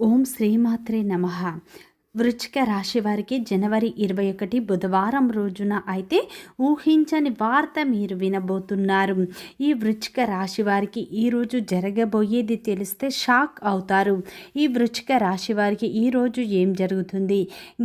ఓం శ్రీమాత్రే నమ. వృచ్చిక రాశి వారికి జనవరి ఇరవై ఒకటి బుధవారం రోజున అయితే ఊహించని వార్త మీరు వినబోతున్నారు. ఈ వృచ్చిక రాశి వారికి ఈరోజు జరగబోయేది తెలిస్తే షాక్ అవుతారు. ఈ వృచ్చిక రాశి వారికి ఈరోజు ఏం జరుగుతుంది?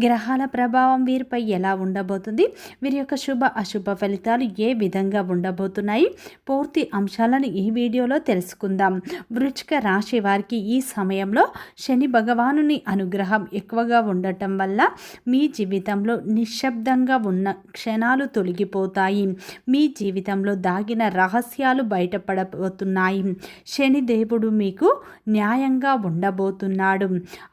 గ్రహాల ప్రభావం వీరిపై ఎలా ఉండబోతుంది? వీరి యొక్క శుభ అశుభ ఫలితాలు ఏ విధంగా ఉండబోతున్నాయి? పూర్తి అంశాలను ఈ వీడియోలో తెలుసుకుందాం. వృచ్చిక రాశి వారికి ఈ సమయంలో శని భగవానుని అనుగ్రహం ఎక్కువగా ఉండటం వల్ల మీ జీవితంలో నిశ్శబ్దంగా ఉన్న క్షణాలు తొలగిపోతాయి. మీ జీవితంలో దాగిన రహస్యాలు బయటపడబోతున్నాయి. శనిదేవుడు మీకు న్యాయంగా ఉండబోతున్నాడు.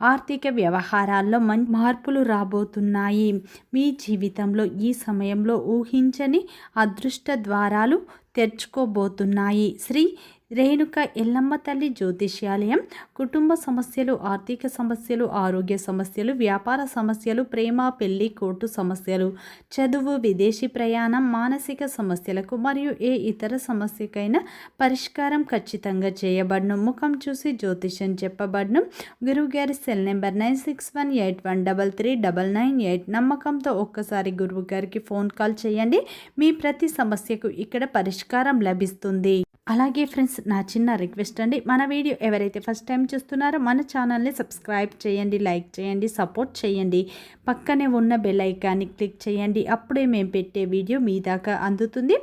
ఆర్థిక వ్యవహారాల్లో మంచి మార్పులు రాబోతున్నాయి. మీ జీవితంలో ఈ సమయంలో ఊహించని అదృష్ట ద్వారాలు తెరుచుకోబోతున్నాయి. శ్రీ రేణుక ఎల్లమ్మ తల్లి జ్యోతిష్యాలయం కుటుంబ సమస్యలు ఆర్థిక సమస్యలు ఆరోగ్య సమస్యలు వ్యాపార సమస్యలు ప్రేమ పెళ్ళి కోర్టు సమస్యలు చదువు విదేశీ ప్రయాణం మానసిక సమస్యలకు మరియు ఏ ఇతర సమస్యకైనా పరిష్కారం ఖచ్చితంగా చేయబడను. ముఖం చూసి జ్యోతిష్యం చెప్పబడను. గురువుగారి cell number nine six one eight one double three double nine eight. నమ్మకంతో ఒక్కసారి గురువు గారికి ఫోన్ కాల్ చేయండి. మీ ప్రతి సమస్యకు ఇక్కడ పరిష్కారం లభిస్తుంది. అలాగే ఫ్రెండ్స్ నా చిన్న రిక్వెస్ట్ అండి. మన వీడియో ఎవరైతే ఫస్ట్ టైం చూస్తున్నారో మన ఛానల్ని సబ్స్క్రైబ్ చేయండి లైక్ చేయండి సపోర్ట్ చేయండి. పక్కనే ఉన్న బెల్ ఐకాన్ని క్లిక్ చేయండి. అప్పుడే మేము పెట్టే వీడియో మీ దాకా అందుతుంది.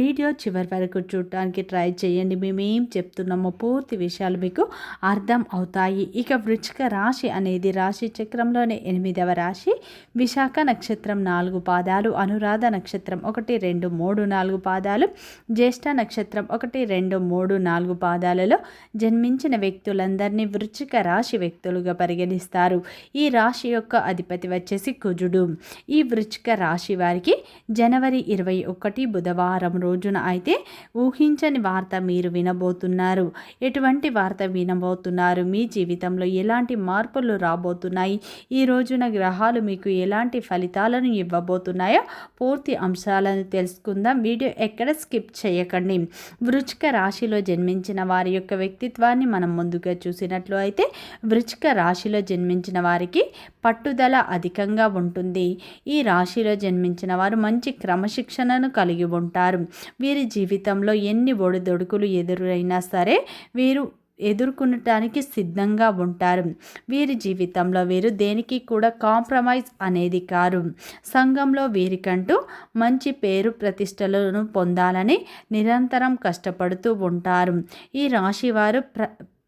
వీడియో చివరి వరకు చూడటానికి ట్రై చేయండి. మేము ఏం చెప్తున్నామో పూర్తి విషయాలు మీకు అర్థం అవుతాయి. ఇక వృచ్చిక రాశి అనేది రాశి చక్రంలోనే ఎనిమిదవ రాశి. విశాఖ నక్షత్రం నాలుగు పాదాలు అనురాధ నక్షత్రం ఒకటి రెండు మూడు నాలుగు పాదాలు జ్యేష్ఠ నక్షత్రం ఒకటి రెండు మూడు నాలుగు పాదాలలో జన్మించిన వ్యక్తులందరినీ వృచ్చిక రాశి వ్యక్తులుగా పరిగణిస్తారు. ఈ రాశి యొక్క అధిపతి వచ్చేసి కుజుడు. ఈ వృచ్చిక రాశి వారికి జనవరి ఇరవై ఒకటి బుధవారం రోజున అయితే ఊహించని వార్త మీరు వినబోతున్నారు. ఎటువంటి వార్త వినబోతున్నారు? మీ జీవితంలో ఎలాంటి మార్పులు రాబోతున్నాయి? ఈ రోజున గ్రహాలు మీకు ఎలాంటి ఫలితాలను ఇవ్వబోతున్నాయో పూర్తి అంశాలను తెలుసుకుందాం. వీడియో ఎక్కడ స్కిప్ చేయకండి. వృచ్చిక రాశిలో జన్మించిన వారి యొక్క వ్యక్తిత్వాన్ని మనం ముందుగా చూసినట్లు అయితే వృచ్చిక రాశిలో జన్మించిన వారికి పట్టుదల అధికంగా ఉంటుంది. ఈ రాశిలో జన్మించిన వారు మంచి క్రమశిక్షణను కలిగి ఉంటారు. వీరి జీవితంలో ఎన్ని ఒడిదొడుకులు ఎదురైనా సరే వీరు ఎదుర్కొనటానికి సిద్ధంగా ఉంటారు. వీరి జీవితంలో వీరు దేనికి కూడా కాంప్రమైజ్ అనేది కారు. సంఘంలో వీరికంటూ మంచి పేరు ప్రతిష్టలను పొందాలని నిరంతరం కష్టపడుతూ ఉంటారు. ఈ రాశి వారు ప్ర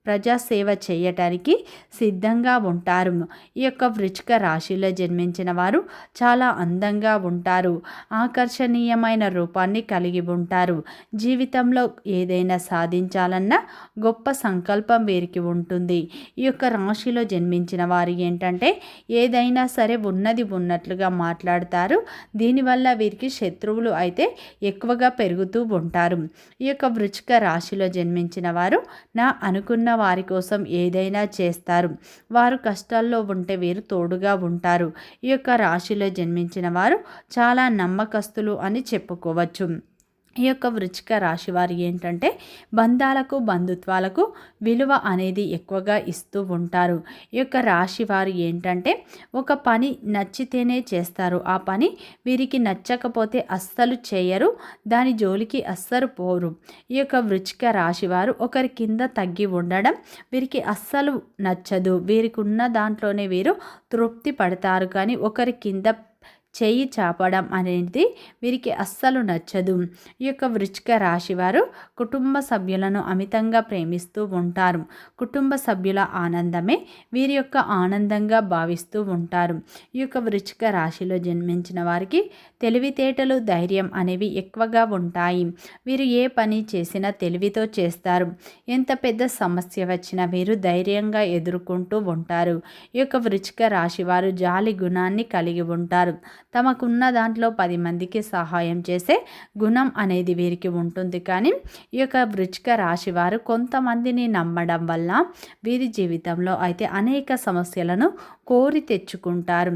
ప్రజాసేవ చేయటానికి సిద్ధంగా ఉంటారు. ఈ యొక్క వృచ్చిక రాశిలో జన్మించిన వారు చాలా అందంగా ఉంటారు. ఆకర్షణీయమైన రూపాన్ని కలిగి ఉంటారు. జీవితంలో ఏదైనా సాధించాలన్న గొప్ప సంకల్పం వీరికి ఉంటుంది. ఈ యొక్క రాశిలో జన్మించిన వారు ఏంటంటే ఏదైనా సరే ఉన్నది ఉన్నట్లుగా మాట్లాడతారు. దీనివల్ల వీరికి శత్రువులు అయితే ఎక్కువగా పెరుగుతూ ఉంటారు. ఈ యొక్క వృచ్చిక రాశిలో జన్మించిన వారు నా అనుకున్న వారి కోసం ఏదైనా చేస్తారు. వారు కష్టాల్లో ఉంటే వీరు తోడుగా ఉంటారు. ఈ యొక్క రాశిలో జన్మించిన వారు చాలా నమ్మకస్తులు అని చెప్పుకోవచ్చు. ఈ యొక్క వృచ్చిక రాశి వారు ఏంటంటే బంధాలకు బంధుత్వాలకు విలువ అనేది ఎక్కువగా ఇస్తూ ఉంటారు. ఈ యొక్క రాశి వారు ఏంటంటే ఒక పని నచ్చితేనే చేస్తారు. ఆ పని వీరికి నచ్చకపోతే అస్సలు చేయరు. దాని జోలికి అస్సలు పోరు. ఈ యొక్క వృచ్చిక రాశి వారు ఒకరి కింద తగ్గి ఉండడం వీరికి అస్సలు నచ్చదు. వీరికి ఉన్న దాంట్లోనే వీరు తృప్తి పడతారు. కానీ ఒకరి కింద చేయి చాపడం అనేది వీరికి అస్సలు నచ్చదు. ఈ యొక్క వృచ్చిక రాశి వారు కుటుంబ సభ్యులను అమితంగా ప్రేమిస్తూ ఉంటారు. కుటుంబ సభ్యుల ఆనందమే వీరి యొక్క ఆనందంగా భావిస్తూ ఉంటారు. ఈ యొక్క వృచ్చిక రాశిలో జన్మించిన వారికి తెలివితేటలు ధైర్యం అనేవి ఎక్కువగా ఉంటాయి. వీరు ఏ పని చేసినా తెలివితో చేస్తారు. ఎంత పెద్ద సమస్య వచ్చినా వీరు ధైర్యంగా ఎదుర్కొంటూ ఉంటారు. ఈ యొక్క వృచ్చిక రాశి వారు జాలి గుణాన్ని కలిగి ఉంటారు. తమకున్న దాంట్లో పది మందికి సహాయం చేసే గుణం అనేది వీరికి ఉంటుంది. కానీ ఈ యొక్క వృచ్చిక రాశి వారు కొంతమందిని నమ్మడం వల్ల వీరి జీవితంలో అయితే అనేక సమస్యలను కోరి తెచ్చుకుంటారు.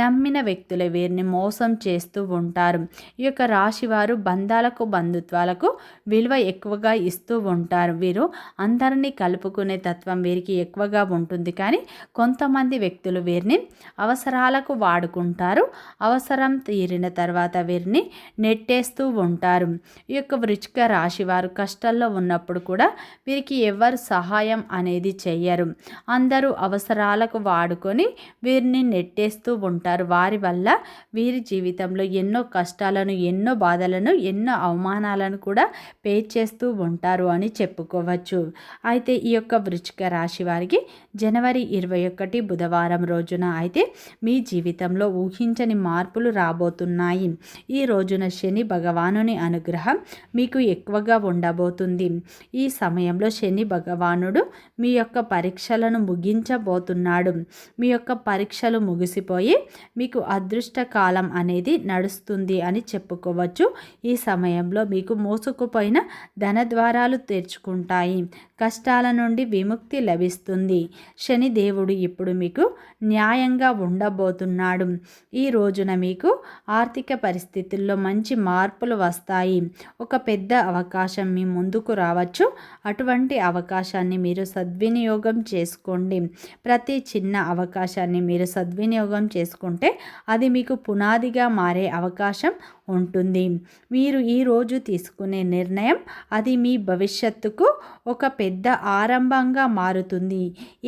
నమ్మిన వ్యక్తులు వీరిని మోసం చేస్తూ ఉంటారు. ఈ యొక్క రాశివారు బంధాలకు బంధుత్వాలకు విలువ ఎక్కువగా ఇస్తూ ఉంటారు. వీరు అందరినీ కలుపుకునే తత్వం వీరికి ఎక్కువగా ఉంటుంది. కానీ కొంతమంది వ్యక్తులు వీరిని అవసరాలకు వాడుకుంటారు. అవసరం తీరిన తర్వాత వీరిని నెట్టేస్తూ ఉంటారు. ఈ యొక్క వృచ్చిక రాశి వారు కష్టాల్లో ఉన్నప్పుడు కూడా వీరికి ఎవరు సహాయం అనేది చెయ్యరు. అందరూ అవసరాలకు వాడుకొని వీరిని నెట్టేస్తూ ఉంటారు. వారి వల్ల వీరి జీవితంలో ఎన్నో కష్టాలను ఎన్నో బాధలను ఎన్నో అవమానాలను కూడా పే చేస్తూ ఉంటారు అని చెప్పుకోవచ్చు. అయితే ఈ యొక్క వృచ్చిక రాశి వారికి జనవరి ఇరవై ఒకటి బుధవారం రోజున అయితే మీ జీవితంలో ఊహించని మార్పులు రాబోతున్నాయి. ఈ రోజున శని భగవానుని అనుగ్రహం మీకు ఎక్కువగా ఉండబోతుంది. ఈ సమయంలో శని భగవానుడు మీ యొక్క పరీక్షలను ముగించబోతున్నాడు. మీ యొక్క పరీక్షలు ముగిసిపోయి మీకు అదృష్ట కాలం అనేది నడుస్తుంది అని చెప్పుకోవచ్చు. ఈ సమయంలో మీకు మోసుకుపోయిన ధన ద్వారాలు తెరుచుకుంటాయి. కష్టాల నుండి విముక్తి లభిస్తుంది. శని దేవుడు ఇప్పుడు మీకు న్యాయంగా ఉండబోతున్నాడు. ఈ రోజున మీకు ఆర్థిక పరిస్థితుల్లో మంచి మార్పులు వస్తాయి. ఒక పెద్ద అవకాశం మీ ముందుకు రావచ్చు. అటువంటి అవకాశాన్ని మీరు సద్వినియోగం చేసుకోండి. ప్రతి చిన్న అవకాశాన్ని మీరు సద్వినియోగం చేసుకుంటే అది మీకు పునాదిగా మారే అవకాశం ఉంటుంది. మీరు ఈరోజు తీసుకునే నిర్ణయం అది మీ భవిష్యత్తుకు ఒక పెద్ద ఆరంభంగా మారుతుంది.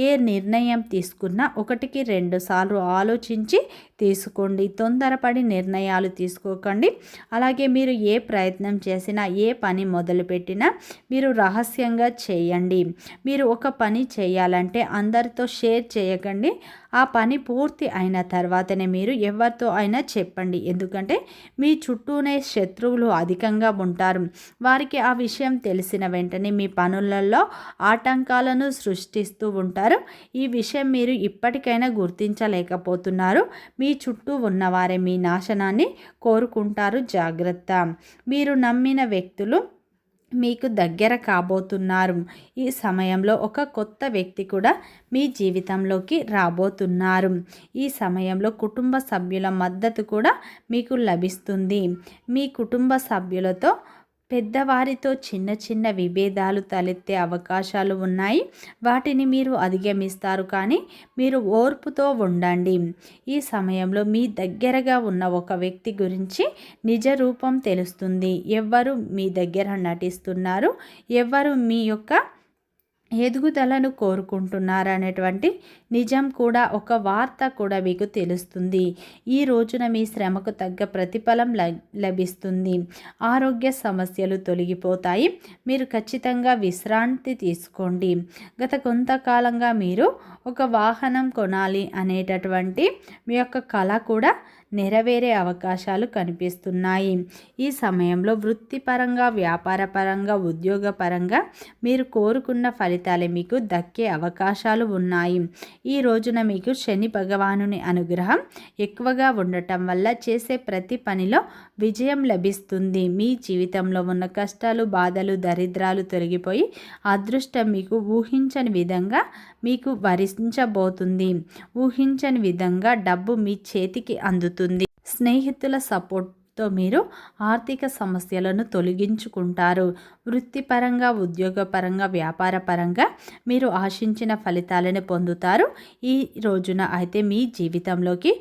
ఏ నిర్ణయం తీసుకున్నా ఒకటికి రెండు సార్లు ఆలోచించి తీసుకోండి. తొందరపడి నిర్ణయాలు తీసుకోకండి. అలాగే మీరు ఏ ప్రయత్నం చేసినా ఏ పని మొదలుపెట్టినా మీరు రహస్యంగా చేయండి. మీరు ఒక పని చేయాలంటే అందరితో షేర్ చేయకండి. ఆ పని పూర్తి అయిన తర్వాతనే మీరు ఎవరితో అయినా చెప్పండి. ఎందుకంటే మీ చుట్టూనే శత్రువులు అధికంగా ఉంటారు. వారికి ఆ విషయం తెలిసిన వెంటనే మీ పనులలో ఆటంకాలను సృష్టిస్తూ ఉంటారు. ఈ విషయం మీరు ఇప్పటికైనా గుర్తించలేకపోతున్నారు. మీ చుట్టూ ఉన్నవారే మీ నాశనాన్ని కోరుకుంటారు. జాగ్రత్త. మీరు నమ్మిన వ్యక్తులు మీకు దగ్గర కాబోతున్నారు. ఈ సమయంలో ఒక కొత్త వ్యక్తి కూడా మీ జీవితంలోకి రాబోతున్నారు. ఈ సమయంలో కుటుంబ సభ్యుల మద్దతు కూడా మీకు లభిస్తుంది. మీ కుటుంబ సభ్యులతో పెద్దవారితో చిన్న చిన్న విభేదాలు తలెత్తే అవకాశాలు ఉన్నాయి. వాటిని మీరు అధిగమిస్తారు కానీ మీరు ఓర్పుతో ఉండండి. ఈ సమయంలో మీ దగ్గరగా ఉన్న ఒక వ్యక్తి గురించి నిజ రూపం తెలుస్తుంది. ఎవరు మీ దగ్గర నటిస్తున్నారు. ఎవరు మీ యొక్క ఎదుగుదలను కోరుకుంటున్నారనేటువంటి నిజం కూడా ఒక వార్త కూడా మీకు తెలుస్తుంది. ఈ రోజున మీ శ్రమకు తగ్గ ప్రతిఫలం లభిస్తుంది. ఆరోగ్య సమస్యలు తొలగిపోతాయి. మీరు ఖచ్చితంగా విశ్రాంతి తీసుకోండి. గత కొంతకాలంగా మీరు ఒక వాహనం కొనాలి అనేటటువంటి మీ యొక్క కళ కూడా నెరవేరే అవకాశాలు కనిపిస్తున్నాయి. ఈ సమయంలో వృత్తిపరంగా వ్యాపారపరంగా ఉద్యోగపరంగా మీరు కోరుకున్న ఫలితాలే మీకు దక్కే అవకాశాలు ఉన్నాయి. ఈ రోజున మీకు శని భగవానుని అనుగ్రహం ఎక్కువగా ఉండటం వల్ల చేసే ప్రతి పనిలో విజయం లభిస్తుంది. మీ జీవితంలో ఉన్న కష్టాలు బాధలు దరిద్రాలు తొలగిపోయి అదృష్టం మీకు ఊహించని విధంగా మీకు వరించబోతుంది. ఊహించని విధంగా డబ్బు మీ చేతికి అందుతుంది. స్నేహితుల సపోర్ట్తో మీరు ఆర్థిక సమస్యలను తొలగించుకుంటారు. వృత్తిపరంగా ఉద్యోగపరంగా వ్యాపారపరంగా మీరు ఆశించిన ఫలితాలను పొందుతారు. ఈ రోజున అయితే మీ జీవితంలోకి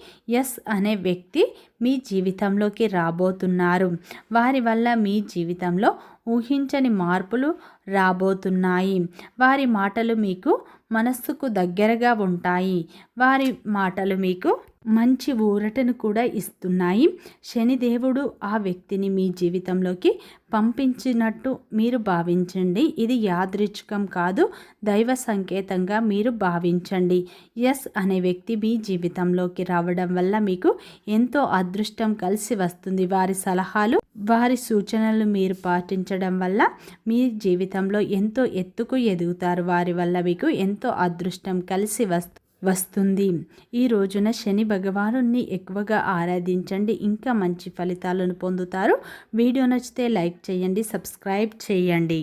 ఎస్ అనే వ్యక్తి మీ జీవితంలోకి రాబోతున్నారు. వారి వల్ల మీ జీవితంలో ఊహించని మార్పులు రాబోతున్నాయి. వారి మాటలు మీకు మనస్సుకు దగ్గరగా ఉంటాయి. వారి మాటలు మీకు మంచి ఊరటను కూడా ఇస్తున్నాయి. శనిదేవుడు ఆ వ్యక్తిని మీ జీవితంలోకి పంపించినట్టు మీరు భావించండి. ఇది యాదృచ్ఛికం కాదు దైవ సంకేతంగా మీరు భావించండి. ఎస్ అనే వ్యక్తి మీ జీవితంలోకి రావడం వల్ల మీకు ఎంతో అదృష్టం కలిసి వస్తుంది. వారి సలహాలు వారి సూచనలు మీరు పాటించడం వల్ల మీ జీవితంలో ఎంతో ఎత్తుకు ఎదుగుతారు. వారి వల్ల మీకు ఎంతో అదృష్టం కలిసి వస్తుంది వస్తుంది. ఈ రోజున శని భగవానుని ఎక్కువగా ఆరాధించండి. ఇంకా మంచి ఫలితాలను పొందుతారు. వీడియో నచ్చితే లైక్ చేయండి సబ్స్క్రైబ్ చేయండి.